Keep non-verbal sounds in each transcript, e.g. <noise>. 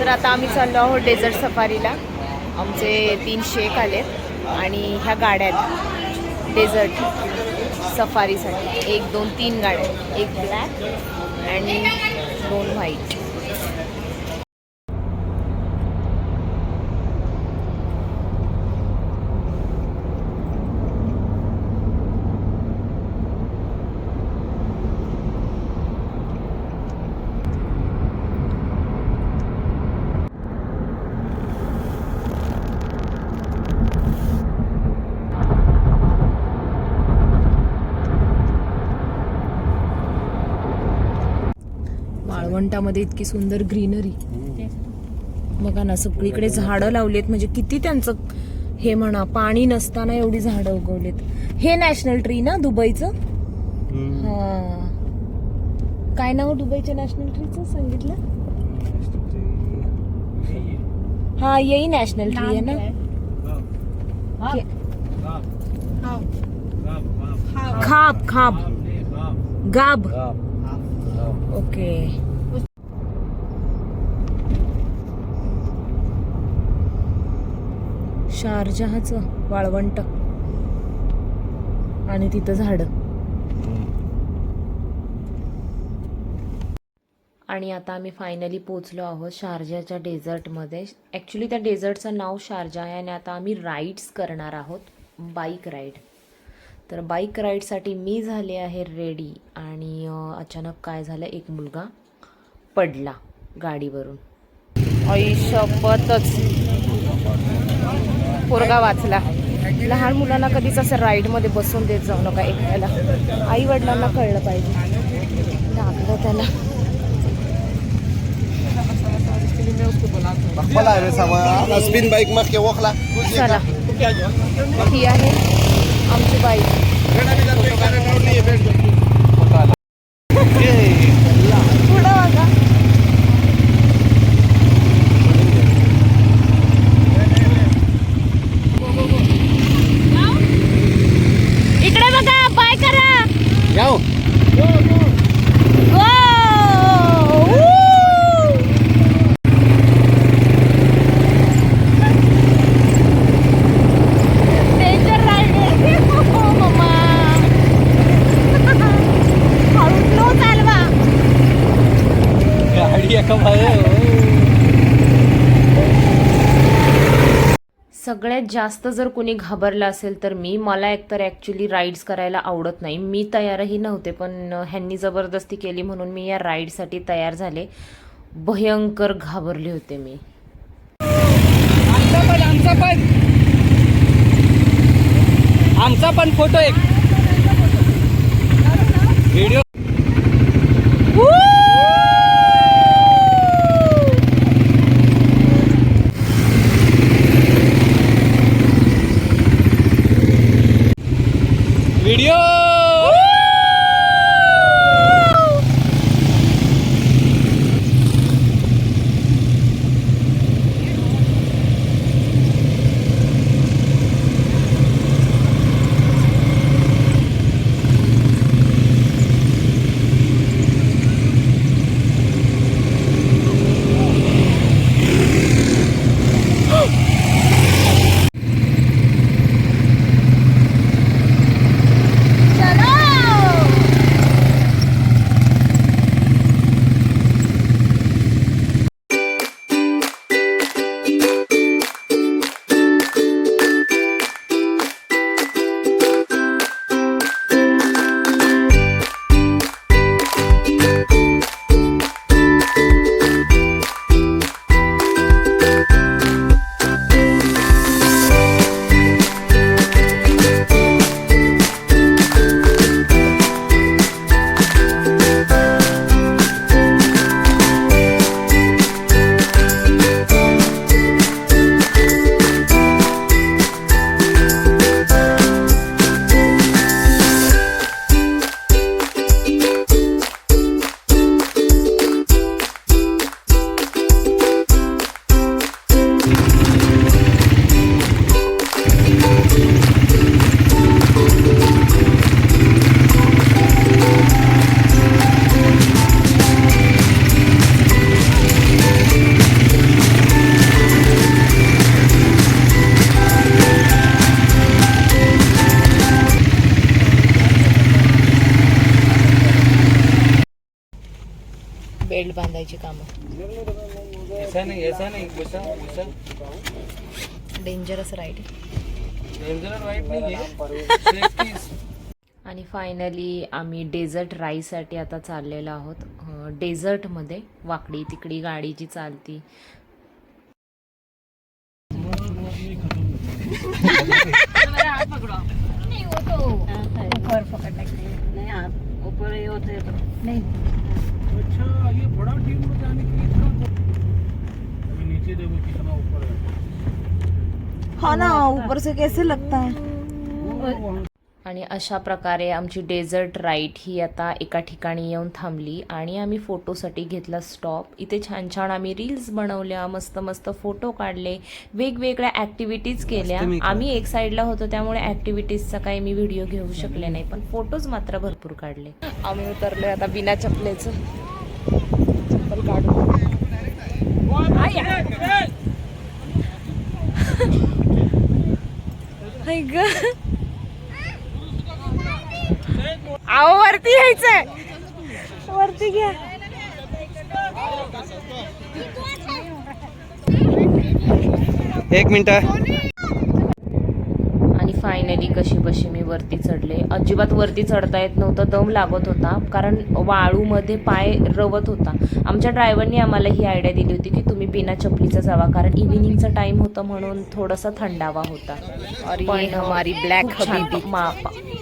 तर आता आम्ही चाललो आहोत डेझर्ट सफारीला आमचे तीन शेक आलेत आणि ह्या गाड्या आहेत. डेझर्ट सफारीसाठी एक दोन तीन गाड्या आहेत. एक ब्लॅक आणि दोन व्हाईट वाळवंटामध्ये इतकी सुंदर ग्रीनरी. बघा ना सगळीकडे झाडं लावलेत. म्हणजे किती त्यांचं हे म्हणा पाणी नसताना एवढी झाडं उगवलेत. हे नॅशनल ट्री ना दुबईचं? हा. काय नाव दुबईच्या नॅशनल ट्रीचं सांगितलं? हा येई नॅशनल ट्री आहे ना. हे- खाब खाब. गाब. ओके. शारजहाचं वाळवंट. आणि तिथं झाड. आणि आता आम्ही फायनली पोचलो आहोत शारजाच्या डेझर्टमध्ये. ॲक्च्युली त्या डेझर्टचं नाव शारजा आहे आणि आता आम्ही राईड्स करणार आहोत बाईक राईड तर बाईक राईडसाठी मी झाले आहे रेडी आणि अचानक काय झालं एक मुलगा पडला गाडीवरून. आई शपथच. पोरगा वाचला. लहान मुलांना कधीच असं राईडमध्ये बसून देत जाऊ नका एकट्याला. आई वडिलांना कळलं पाहिजे. लागलं त्याला. चला. ही आहे आमची बाईक. सगळ्यात जास्त जर कोणी घाबरलं असेल तर मी मला एकतर ॲक्च्युली राईड्स करायला आवडत नाही. मी तयारही नव्हते पण ह्यांनी जबरदस्ती केली म्हणून मी या राईडसाठी तयार झाले. भयंकर घाबरले होते मी. आमचा पण आमचा पण. आमचा पण फोटो एक. व्हिडिओ बांधायची कामं. ऐसा नहीं ऐसा नहीं वैसा वैसा डेंजरस राईड नहीं है सेफ्टी आणि फायनली आम्ही डेझर्ट राईसाठी आता चाललेलो आहोत. डेझर्टमध्ये वाकडी तिकडी गाडी जी चालती. अच्छा ये बड़ा टीम में जाने के लिए इतना अभी नीचे देखो कितना ऊपर है हाँ ना ऊपर से कैसे लगता है आणि अशा प्रकारे आमची डेझर्ट राईड ही आता एका ठिकाणी येऊन थांबली आणि आम्ही फोटोसाठी घेतला स्टॉप इथे छान छान आम्ही रील्स बनवल्या मस्त मस्त फोटो काढले वेगवेगळ्या ॲक्टिव्हिटीज केल्या. आम्ही एक साईडला होतो त्यामुळे ॲक्टिव्हिटीजचा काही मी व्हिडिओ घेऊ शकले नाही पण फोटोज मात्र भरपूर काढले. आम्ही उतरलो आता बिना चपलेचं. चप्पल वरती यायचंय. वरती घ्या. एक मिनिट. फायनली कशी बशी मी वरती चढले. अजिबात वरती चढता येत नव्हतं दम लागत होता कारण वाळूमध्ये पाय रवत होता. आमच्या ड्रायव्हरनी आम्हाला ही आयडिया दिली होती की तुम्ही बिना चपलीचा जावा कारण इव्हिनिंगचा टाइम होता म्हणून थोडासा थंडावा होता. पण हमारी ब्लॅक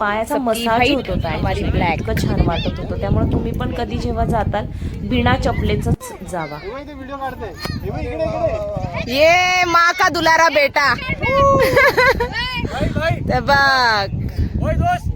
पायाचा मसाज होत होता हमारी ब्लॅक इतकं छान वाटत होतं. त्यामुळे तुम्ही पण कधी जेव्हा जाताल बिना चपलेच जावा. ये माँ का दुलारा बेटा. <laughs> <laughs> ते बघ दोस्त.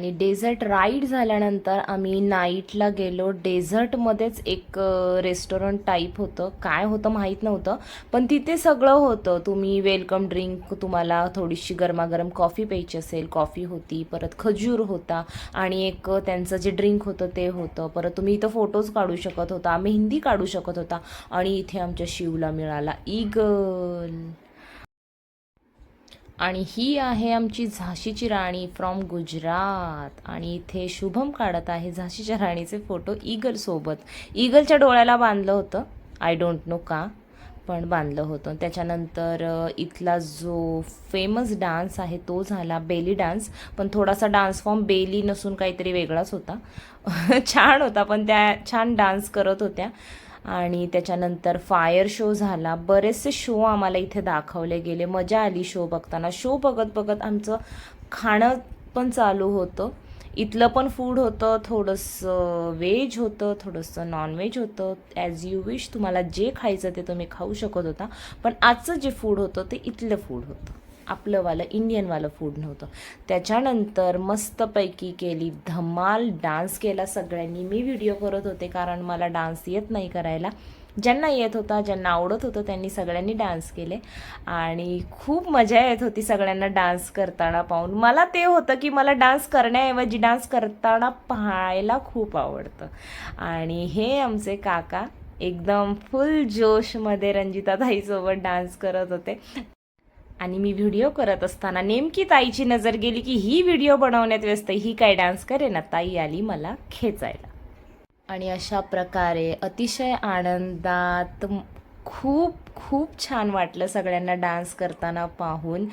आणि डेझर्ट राईड झाल्यानंतर आम्ही नाईटला गेलो. डेझर्टमध्येच एक रेस्टॉरंट टाईप होतं. काय होतं माहीत नव्हतं. पण तिथे सगळं होतं. तुम्ही वेलकम ड्रिंक तुम्हाला थोडीशी गरमागरम कॉफी प्यायची असेल कॉफी होती परत खजूर होता आणि एक त्यांचं जे ड्रिंक होतं ते होतं. परत तुम्ही इथं फोटोज काढू शकत होता. मेहंदी काढू शकत होता. आणि इथे आमच्या शिवला मिळाला ईगल आणि ही आहे आमची झाशीची राणी फ्रॉम गुजरात. आणि इथे शुभम काढत आहे झाशीच्या राणीचे फोटो ईगलसोबत ईगलच्या डोळ्याला बांधलं होतं. आय डोंट नो का पण बांधलं होतं. त्याच्यानंतर इथला जो फेमस डान्स आहे तो झाला बेली डान्स पण थोडासा डान्स फॉर्म बेली नसून काहीतरी वेगळाच होता. <laughs> छान होता पण त्या छान डान्स करत होत्या. आणि त्याच्यानंतर फायर शो झाला. बरेचसे शो आम्हाला इथे दाखवले गेले. मजा आली शो बघताना. शो बघत बघत आमचं खाणं पण चालू होतं. इथलं पण फूड होतं. थोडंसं व्हेज होतं थोडंसं नॉनव्हेज होतं. ॲज यू विश तुम्हाला जे खायचं ते तुम्ही खाऊ शकत होता. पण आजचं जे फूड होतं ते इथलं फूड होतं. आपलंवालं इंडियनवालं फूड नव्हतं. त्याच्यानंतर मस्तपैकी केली धमाल डान्स केला सगळ्यांनी. मी व्हिडिओ करत होते कारण मला डान्स येत नाही करायला. ज्यांना येत होता ज्यांना आवडत होतं त्यांनी सगळ्यांनी डान्स केले. आणि खूप मजा येत होती सगळ्यांना डान्स करताना पाहून. मला ते होतं की मला डान्स करण्याऐवजी डान्स करताना पाहायला खूप आवडतं. आणि हे आमचे काका एकदम फुल जोशमध्ये रंजिताताईसोबत डान्स करत होते. आणि मी व्हिडिओ करत असताना नेमकी ताईची नजर गेली की ही व्हिडिओ बनवण्यात व्यस्त. ही काय डान्स करे ना ताई आली मला खेचायला. आणि अशा प्रकारे अतिशय आनंदात खूप खूप छान वाटलं सगळ्यांना डान्स करताना पाहून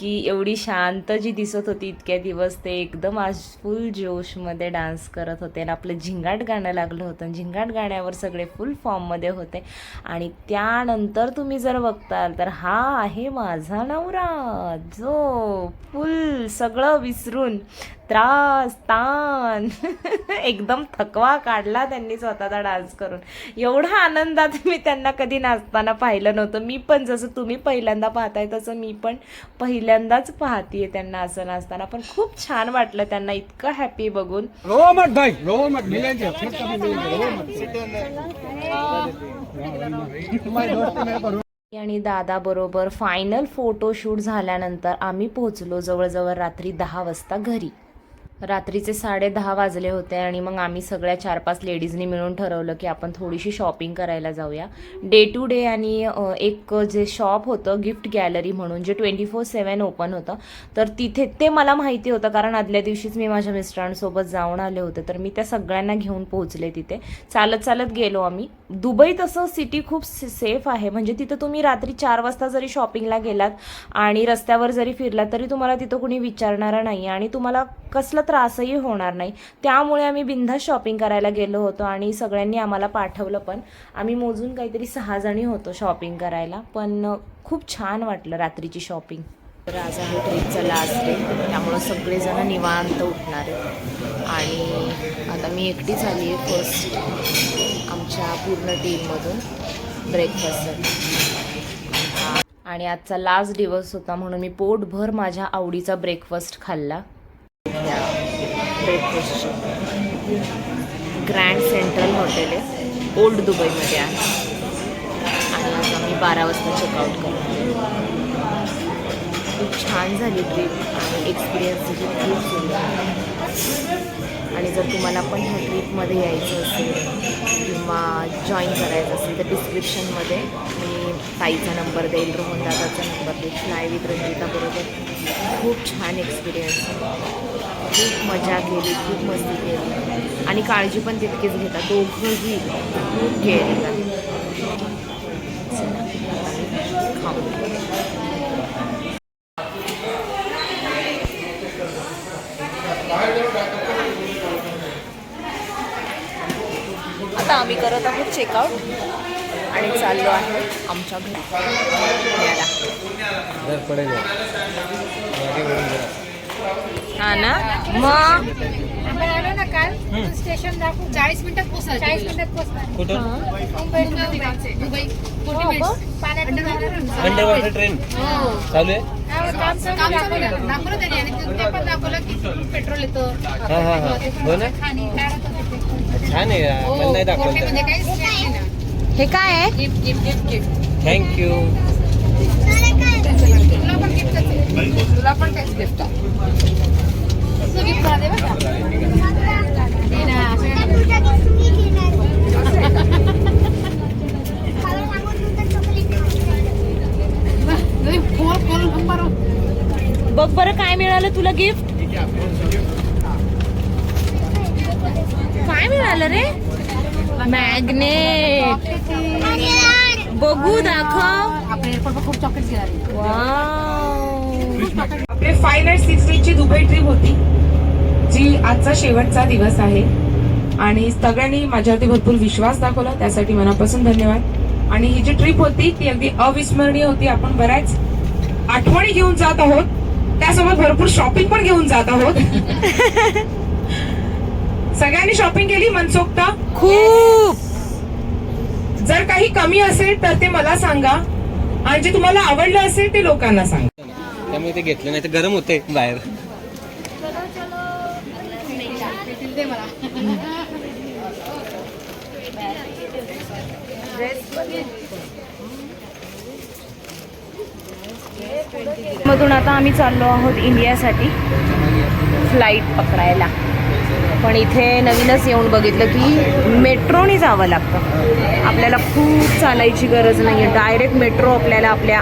की एवढी शांत जी दिसत होती इतक्या दिवस ते एकदम आज फुल जोशमध्ये डान्स करत होते. आणि आपलं झिंगाट गाणं लागलं होतं. झिंगाट गाण्यावर सगळे फुल फॉर्ममध्ये होते. आणि त्यानंतर तुम्ही जर बघताल तर हा आहे माझा नवरा जो फुल सगळं विसरून त्रास ताण <laughs> एकदम थकवा काढला त्यांनी स्वतःचा डान्स करून. एवढा आनंदात मी त्यांना कधी नाचताना पाहिलं नव्हतं. मी पण जसं तुम्ही पहिल्यांदा पाहताय तसं मी पण पहिल्यांदाच पाहतीये त्यांना असं नाचताना. पण खूप छान वाटलं त्यांना इतकं हॅपी बघून. आणि दादा बरोबर फायनल फोटोशूट झाल्यानंतर आम्ही पोहोचलो जवळजवळ रात्री दहा वाजता घरी. रात्रीचे साडे दहा वाजले होते आणि मग आम्ही सगळ्या चार पाच लेडीजनी मिळून ठरवलं की आपण थोडीशी शॉपिंग करायला जाऊया. डे टू डे आणि एक जे शॉप होतं गिफ्ट गॅलरी म्हणून जे ट्वेंटी फोर सेवन ओपन होतं तर तिथे ते मला माहिती होतं कारण आदल्या दिवशीच मी माझ्या मिस्टरांसोबत जाऊन आले होते तर मी त्या सगळ्यांना घेऊन पोहोचले तिथे. चालत चालत गेलो आम्ही. दुबई तसं सिटी खूप सेफ आहे. म्हणजे तिथं तुम्ही रात्री चार वाजता जरी शॉपिंगला गेलात आणि रस्त्यावर जरी फिरलात तरी तुम्हाला तिथं कुणी विचारणारं नाही आणि तुम्हाला कसलं त्रासही होणार नाही. त्यामुळे आम्ही बिनधास्त शॉपिंग करायला गेलो होतो आणि सगळ्यांनी आम्हाला पाठवलं पण. आम्ही मोजून काहीतरी सहा जणी होतो शॉपिंग करायला पण खूप छान वाटलं रात्रीची शॉपिंग तर आज आहे ट्रिपचा लास्ट डे त्यामुळं सगळेजण निवांत उठणार आहेत. आणि आता मी एकटीच आली आहे फर्स्ट आमच्या पूर्ण टीममधून ब्रेकफास्टसाठी आणि आजचा लास्ट दिवस होता म्हणून मी पोटभर माझ्या आवडीचा ब्रेकफास्ट खाल्ला. ब्रेकफास्ट ग्रँड सेंट्रल हॉटेल आहे. ओल्ड दुबईमध्ये आहे. आणि आज आम्ही बारा वाजता चेकआउट करणार खूप छान झाली ट्रिप आणि एक्सपिरियन्स खूप सुंदर आणि जर तुम्हाला पण ह्या ट्रिपमध्ये यायचं असेल किंवा जॉईन करायचं असेल तर डिस्क्रिप्शनमध्ये मी ताईचा नंबर देईल रोहन दादाचा नंबर देईल फ्लाय विथ रंजिता बरोबर खूप छान एक्सपिरियन्स खूप मजा केली खूप मस्ती केली. आणि काळजी पण तितकीच घेतात. दोघंही खूप केअर घेतात. खाऊ. आता आम्ही करत आहोत चेकआउट आणि चाललो आहे आमच्या घरी. पुण्याला जर पडेल मागे वळून जरा. हा ना? मग? आपण आलो ना काल स्टेशन दाखवू चाळीस मिनिटात पोहोचणार चाळीस मिनिटात पोहोचणार कुठं? Mumbai Mumbai Dubai forty minutes पाण्यात जाणार. Under water train. चालू आहे? हा, काम चालू दाखवलं. दाखवलं त्यांनी. आणि ते- ते पण दाखवलं की पेट्रोल येतं. हा हा हा. हो ना? काय. छान आहे. हो, मला नाही फोर्टी म्हणजे दाखवलं काहीच नाही ना हे काय आहे? Gift gift gift gift thank you तुला पण गिफ्ट तुला पण तेच गिफ्ट बघ बरं काय मिळालं तुला गिफ्ट काय मिळालं रे? मॅग्नेट बघू दाखव. आपल्या एअरपोर्ट खूप चॉकलेट वाव आपले फाय नाईट सिक्स डेची दुबई ट्रिप होती जी आजचा शेवटचा दिवस आहे. आणि सगळ्यांनी माझ्यावरती भरपूर विश्वास दाखवला त्यासाठी मनापासून धन्यवाद. आणि ही जी ट्रिप होती ती अगदी अविस्मरणीय होती. आपण बऱ्याच आठवणी घेऊन जात आहोत. त्यासोबत भरपूर शॉपिंग पण घेऊन जात आहोत. सगळ्यांनी शॉपिंग केली मनसोक्त? खूप! जर काही कमी असेल तर ते मला सांगा. आणि जे तुम्हाला आवडलं असेल ते लोकांना सांगा. त्यामुळे ते घेतलं नाही तर गरम होते बाहेर. मधून आता आम्ही चाललो आहोत इंडियासाठी फ्लाईट पकडायला. पण इथे नवीनच येऊन बघितलं की मेट्रोने जावं लागतं. आपल्याला खूप चालायची गरज नाही आहे डायरेक्ट मेट्रो आपल्याला आपल्या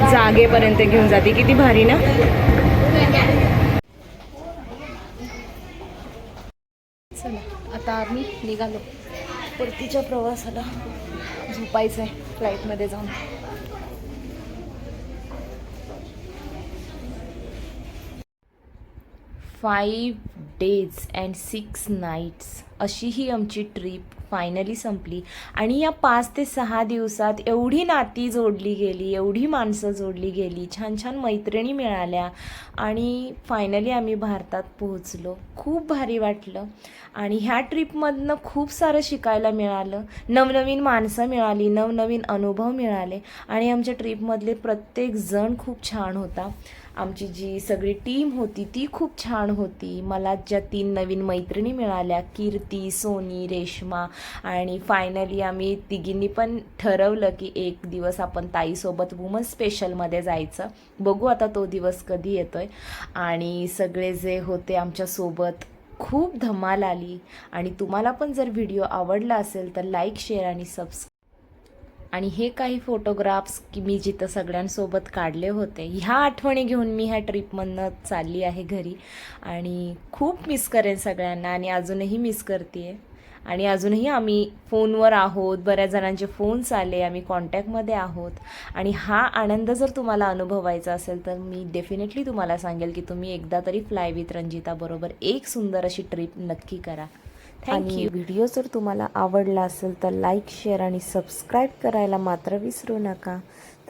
जागेपर्यंत घेऊन जाते. किती भारी ना? चला आता आम्ही निघालो. परतीच्या प्रवासाला झोपायचं आहे फ्लाईटमध्ये जाऊन. Five days and six nights अशी ही आमची ट्रिप फायनली संपली. आणि या पाच ते सहा दिवसात एवढी नाती जोडली गेली एवढी माणसं जोडली गेली छान छान मैत्रिणी मिळाल्या आणि फायनली आम्ही भारतात पोहोचलो. खूप भारी वाटलं. आणि ह्या ट्रिपमधनं खूप सारं शिकायला मिळालं. नवनवीन माणसं मिळाली नवनवीन अनुभव मिळाले. आणि आमच्या ट्रिपमधले प्रत्येक जण खूप छान होता. आमची जी सगळी टीम होती ती खूप छान होती. मला ज्या तीन नवीन मैत्रिणी मिळाल्या कीर्ती सोनी रेश्मा आणि फायनली आम्ही तिघींनी पण ठरवलं की एक दिवस आपण ताईसोबत वुमन स्पेशलमध्ये जायचं. बघू आता तो दिवस कधी येतोय. आणि सगळे जे होते आमच्यासोबत खूप धमाल आली. आणि तुम्हाला पण जर व्हिडिओ आवडला असेल तर लाईक शेअर आणि सबस्क्राईब आणि हे काही फोटोग्राफ्स की मी जिथं सगळ्यांसोबत काढले होते ह्या आठवणी घेऊन मी ह्या ट्रिपमधनं चालली आहे घरी. आणि खूप मिस करेन सगळ्यांना आणि अजूनही मिस करते आणि अजूनही आम्ही फोनवर आहोत बऱ्याच जणांचे फोन्स आले आम्ही कॉन्टॅक्टमध्ये आहोत. आणि हा आनंद जर तुम्हाला अनुभवायचा असेल तर मी डेफिनेटली तुम्हाला सांगेल की तुम्ही एकदा तरी फ्लाय विथ रंजिताबरोबर एक सुंदर अशी ट्रिप नक्की करा. थँक्यू व्हिडिओ जर तुम्हाला आवडला असेल तर लाईक शेअर आणि सबस्क्राईब करायला मात्र विसरू नका.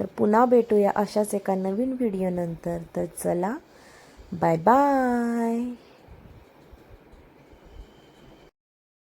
तर पुन्हा भेटूया अशाच एका नवीन व्हिडिओनंतर तर चला बाय बाय